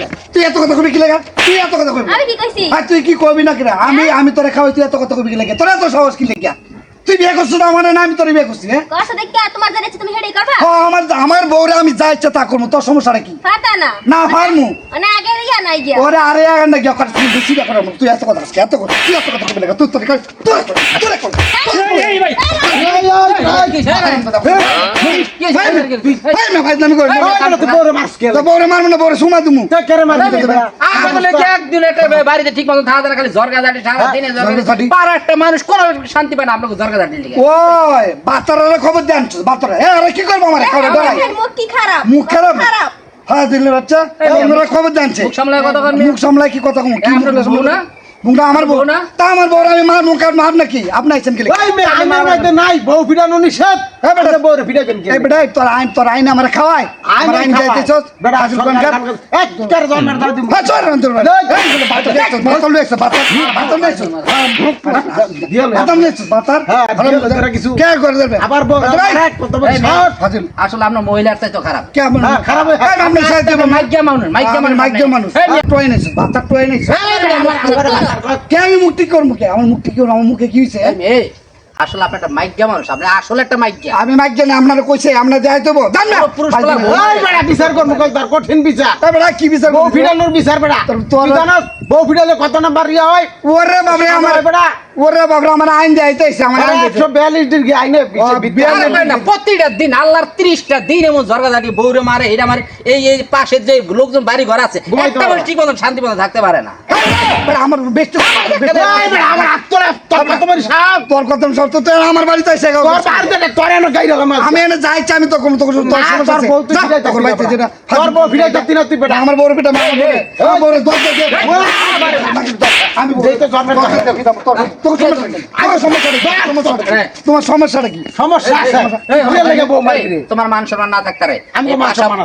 না। তুই এত কথা কবি কি লাগা? তুই এত কথা কবি? আমি কি কইছি? আর তুই কি কবি না কিনা? আমি আমি তোরে খাওয়াই তুই এত কথা কবি কি লাগে? তোর এত সাহস কি লেগে? তুই বিয়ে করছিস না মানে না আমি তোর বিয়ে করছি হ্যাঁ? কষ্ট দেখে তোমার জানাচ্ছি তুমি হেডে করবা? হ্যাঁ, আমার আমার বউরে আমি যা ইচ্ছা তা করব তোর সমস্যাটা কি? ফাটা না। না পারমু মানে আগে নাই গিয়া ওরে আরে না কথা বেশি তুই এত কথা আজকে এত কথা তুই এত কথা তুই তোর তোর তোর কর এই ভাই শান্তি পায় না আপনাকে জরগা খবর দেন বাতারে কি করব আমার মুখ খারাপ মুখ খারাপ খারাপ হ্যাঁ দিল্লি বাচ্চা? ওনারা খবর জানছে মুখ সামলায় কথা কন মুখ সামলায় কি কথা কি না? মুখটা আমার বউ বউ না? তা আমার বউ আমি মার মুখ আর মার নাকি? আপনি আইছেন কি ওই মেয়ে আইনের মধ্যে নাই বউ ফিরানো নিষেধ। বেটা। বউরে ফিরাইবেন কি এই বেটা তোর আইন তোর আইন আমার খাওয়ায়। আইন আমার আইন খাওয়ায়। যাইতেছস বেটা, হাজির সরকার কোনকার কাম করে- এক কার জন্মের দাও দিমু। হ্যাঁ চল রান তোর এই, বাতল দেখছ বাতল বাতল দেখছ দিয়ে লো। বাতল দেখছ বাতার হ্যাঁ, দিয়ে লো, তোরা কিছু। কে করে দেবে? আবার বউ বাতল ভাই। আবার এক কত বড় এই, সাহস। হাজির আসলে আপনার মহিলার চাই তো খারাপ। কে আমার হ্যাঁ, খারাপ আপনি মাইক এই, টয় বাতার টয় কে আমি মুক্তি করব কে? আমার মুক্তি করব আমার মুখে কি হয়েছে আসলে আপনি একটা মাইকিয়া মানুষ আপনি আসলে একটা মাইকিয়া আমি মাইক না আপনারা কইছে আমরা যাই দেবো জান না। বিচার করব কই, তার কঠিন বিচার। এই কি বিচার ফিরানোর বিচার বেড়া। তুই জানাস বউ ফিরালে কত নাম্বার ইয়া হয়? ওরে বাবরে আমার আমার বেটা ওরে বাবরে আমার আইন যাইতেছে আমার আইন একশো বিয়াল্লিশ দিন আইনে প্রতিটা দিন আল্লাহর ত্রিশটা দিন এমন ঝরকা জাটি বউরে মারে এটা মারে। এই এই পাশে যে লোকজন বাড়ি ঘর আছে একটা পারে ঠিক মতন শান্তি মতো থাকতে পারে না। আমার বেশ আমার আত্মরা তোমার সাপ তোর কথা সব তো আমার বাড়িতে এসে গেল তোর বাড়িতে না, তোর এনে গাইরে আমার আমি এনে যাইছি আমি তো কোনো তো তোর সমস্যা আছে। বউ তুই যা, ফিরাইতে তোর বাড়িতে যেটা- তোর বউ ফিরাইতে দিন তুই বেটা আমার বউর পিঠা মার বলে আমার বউর দশ দশ আমি যেই জন্মের কথা তোর- তোর- তোর সমস্যা কি? তোর সমস্যাটা কি? সমস্যাটা কি? হ্যাঁ। তোমার সমস্যাটা কি সমস্যা আছে এই, ফিরে লেগে বউ মারি তোমার মান সম্মান না থাকতে এই মান সম্মান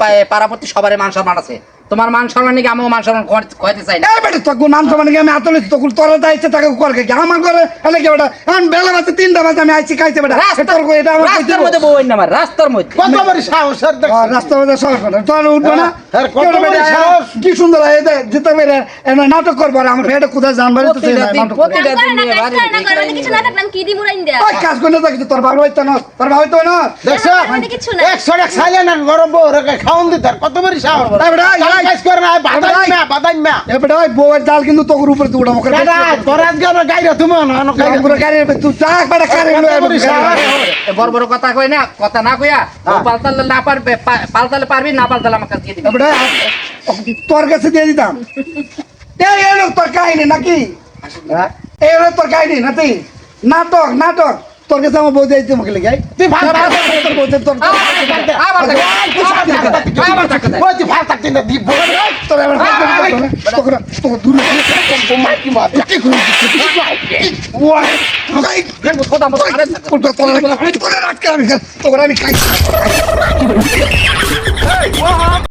সবারই মান সম্মান আছে তোমার মান সম্মান নাকি আমার মান সম্মান কর- কইতে চাই না। এই বেটা তোর নাম তো মানে কি আমি আতলে তখন তোর দায়িত্ব তাকে কর কে আমার ঘরে এলে কি বেটা? এখন বেলা বাজে তিনটা বাজে আমি আইছি খাইতে বেটা। তোর কই এটা আমার রাস্তার। মধ্যে বউ না আমার রাস্তার মধ্যে। কত বড় সাহস আর দেখ রাস্তার মধ্যে সহজ করে তোর উঠবে না। হ্যাঁ, কত বড় সাহস? কি সুন্দর হয় এতে যেতে পেরে এনে নাটক করব আর আমার ফেটে কোথায় জানবার তো দিন, নাটক করে। প্রতিটা কাজ করে না করে না করে কিছু না থাকলাম কি দি মুরাইন দেয়া? ওই কাজ করে না থাকি তোর বাবা হইতো না তোর বাবা হইতো না। দেখছ? আমাদের কিছু না। একশো এক সাইলেন আর গরম বউ রেখে খাওন দিতে আর কত বড় সাহস। এই বেটা, এই, কাজ করে না বাদাই না বাদাই না। এ বেটা ওই বউয়ের জাল কিন্তু তোর উপরে তুই উঠাবো দাদা তোর আজকে আমার গাইরা তুমি না না গাইরা পুরো গাড়ি তুই চাক বেটা কারে বড় বড় বড় কথা কই না কথা না কইয়া ও না পারবে পা- পারবি না কাছে দিয়ে দিবি। এবারে তোর কাছে দিয়ে দিতাম। এই তোর কাহিনী নাকি? হ্যাঁ? এই তোর কাহিনী নাকি? নাটক নাটক। তোর কাছে আমার বউ যাইতে মুখে লেগে তুই ভালো তোর তোর বউ তোর আবার আবার তুই ভালো থাকতে না দিব তোর এবার তোকে তোকে দূরে মাইকি মার কি করে ওয়াই খোদা মতো আরে তোর তোর তোর রাখ আমি তোর আমি খাই।